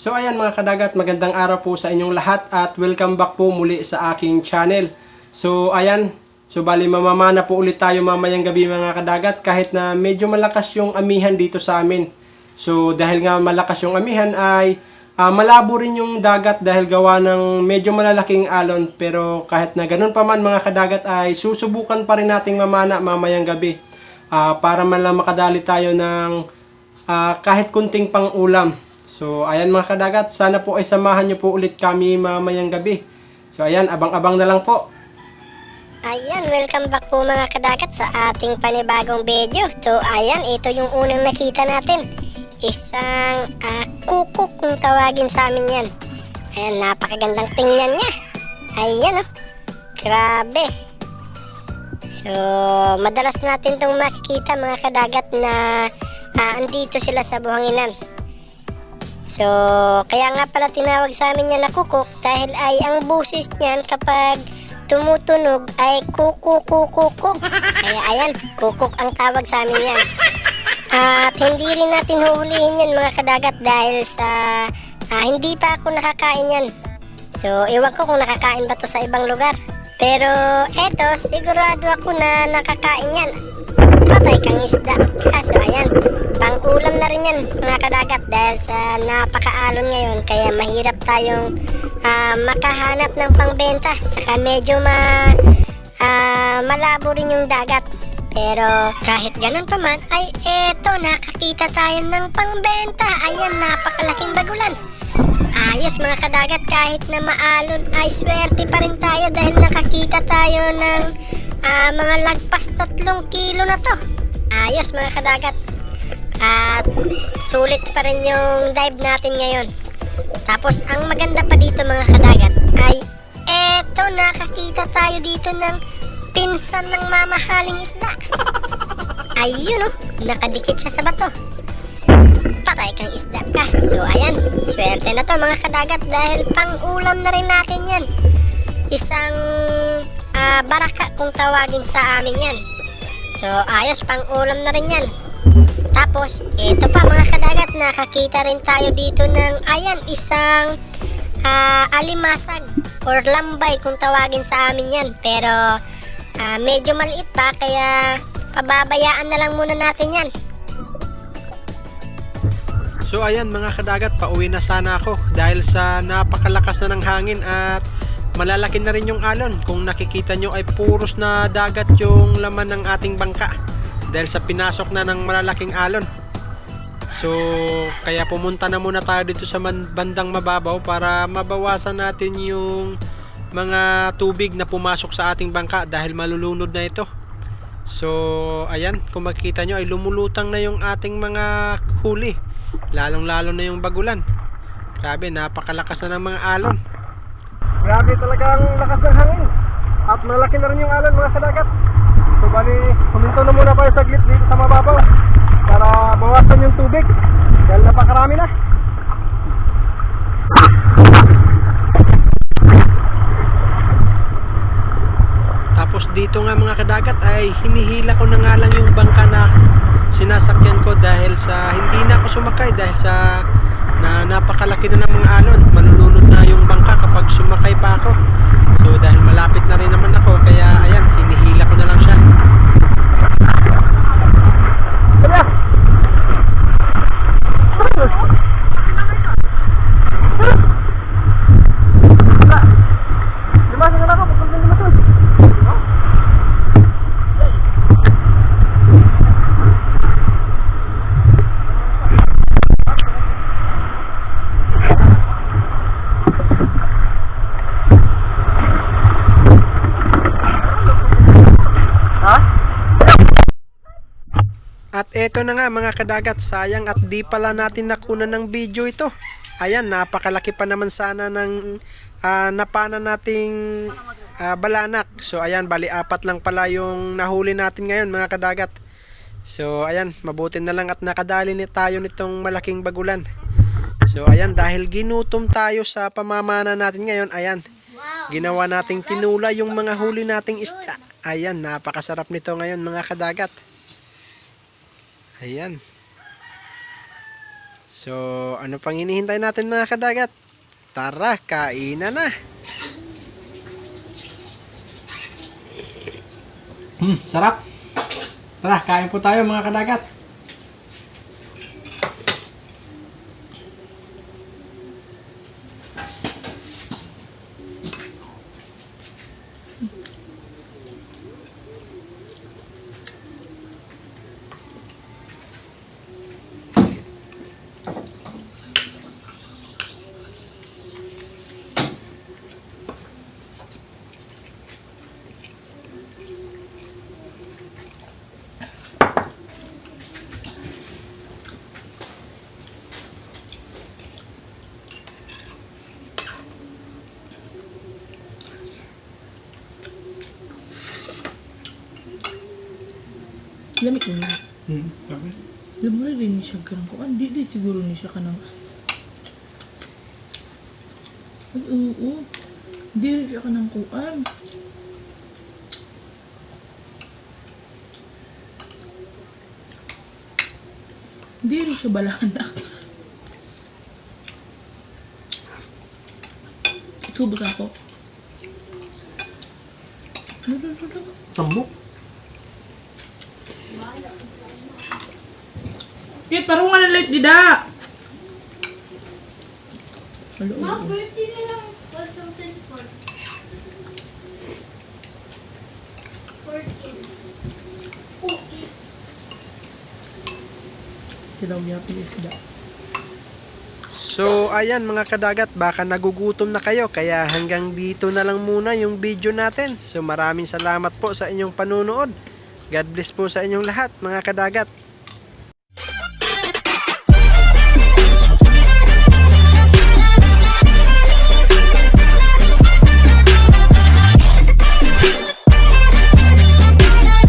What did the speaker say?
So ayan mga kadagat, magandang araw po sa inyong lahat at welcome back po muli sa aking channel. So ayan, so bali mamamana po ulit tayo mamayang gabi mga kadagat kahit na medyo malakas yung amihan dito sa amin. So dahil nga malakas yung amihan ay ah, malabo rin yung dagat dahil gawa ng medyo malalaking alon pero kahit na ganun pa man mga kadagat ay susubukan pa rin nating mamana mamayang gabi Ah, para man lang makadali tayo ng ah, kahit kunting pang ulam. So, ayan mga kadagat, sana po ay samahan niyo po ulit kami mamayang gabi. So, ayan, abang-abang na lang po. Ayan, welcome back po mga kadagat sa ating panibagong video. So, ayan, ito yung unang nakita natin. Isang ah, kukuk kung tawagin sa amin yan. Ayan, napakagandang tingnan niya. Ayan oh, grabe. So, madalas natin itong makikita mga kadagat na ah, andito sila sa buhanginan. So, kaya nga pala tinawag sa amin yan na kukuk dahil ay ang busis niyan kapag tumutunog ay kukukukukuk. Kaya ayan, kukuk ang tawag sa amin yan. At hindi rin natin huhulihin yan mga kadagat dahil sa ah, hindi pa ako nakakain yan. So, iwan ko kung nakakain ba to sa ibang lugar. Pero eto, sigurado ako na nakakain yan. Patay kang isda. Kaso ayan, pang ulam na rin yan mga kadagat dahil sa napakaalon ngayon kaya mahirap tayong ah, makahanap ng pangbenta. Tsaka medyo ma, ah, malabo rin yung dagat. Pero kahit ganun pa man, ay eto, nakakita tayo ng pangbenta. Ayan, napakalaking bagulan. Ayos mga kadagat kahit na maalon ay swerte pa rin tayo dahil nakakita tayo ng ah, mga lagpas tatlong kilo na to. Ayos mga kadagat. At sulit pa rin yung dive natin ngayon. Tapos ang maganda pa dito mga kadagat ay eto nakakita tayo dito ng pinsan ng mamahaling isda. Ayun oh, nakadikit siya sa bato patay kang isda ka. So ayan, swerte na to mga kadagat dahil pang ulam na rin natin yan. Isang ah, baraka kung tawagin sa amin yan. So ayos, pang ulam na rin yan. Tapos, ito pa mga kadagat, nakakita rin tayo dito ng, ayan, isang ah, alimasag or lambay kung tawagin sa amin yan. Pero, ah, medyo maliit pa, kaya pababayaan na lang muna natin yan. So, ayan mga kadagat, pauwi na sana ako dahil sa napakalakas na ng hangin at malalaki na rin yung alon. Kung nakikita nyo ay puros na dagat yung laman ng ating bangka dahil sa pinasok na ng malalaking alon. So, kaya pumunta na muna tayo dito sa bandang mababaw para mabawasan natin yung mga tubig na pumasok sa ating bangka dahil malulunod na ito. So, ayan, kung makikita nyo ay lumulutang na yung ating mga huli. Lalong-lalo na yung bagulan. Grabe, napakalakas na ng mga alon. Grabe talaga ang lakas ng hangin. At malaki na rin yung alon mga kadagat. So, bali, huminto na muna tayo saglit dito sa mababaw para bawasan yung tubig. Dahil napakarami na. Tapos dito nga mga kadagat ay hinihila ko na nga lang yung bangka na sinasakyan ko dahil sa hindi na ako sumakay dahil sa na napakalaki na ng mga alon. Malulunod na yung bangka kapag sumakay pa ako. So dahil malapit na rin naman ako kaya ayan hinihila ko na lang siya. Limasin na ako, pagpunta limasin. Eto na nga mga kadagat, sayang at di pala natin nakuna ng video ito. Ayan, napakalaki pa naman sana ng ah, napana nating ah, balanak. So ayan, bali apat lang pala yung nahuli natin ngayon mga kadagat. So ayan, mabuti na lang at nakadali ni tayo nitong malaking bagulan. So ayan, dahil ginutom tayo sa pamamana natin ngayon, ayan, ginawa nating tinula yung mga huli nating isda. Ayan, napakasarap nito ngayon mga kadagat. Ayan. So, ano pang hinihintay natin mga kadagat? Tara, kainan na! Hmm, sarap! Tara, kain po tayo mga kadagat! Lamig na niya. Hmm, sabi. Lamura rin ni siya karang kuan. Di di siguro ni siya kanang... Ay, oo. Di rin siya kanang kuan. Di rin siya balahanak. Subos ako. Tambok. Kit, parang nga na late dida. Hello. Ma, birthday na lang. What's ang cellphone? 14. Okay. Tilaw yapi isda. So, ayan mga kadagat, baka nagugutom na kayo, kaya hanggang dito na lang muna yung video natin. So, maraming salamat po sa inyong panunood. God bless po sa inyong lahat, mga kadagat.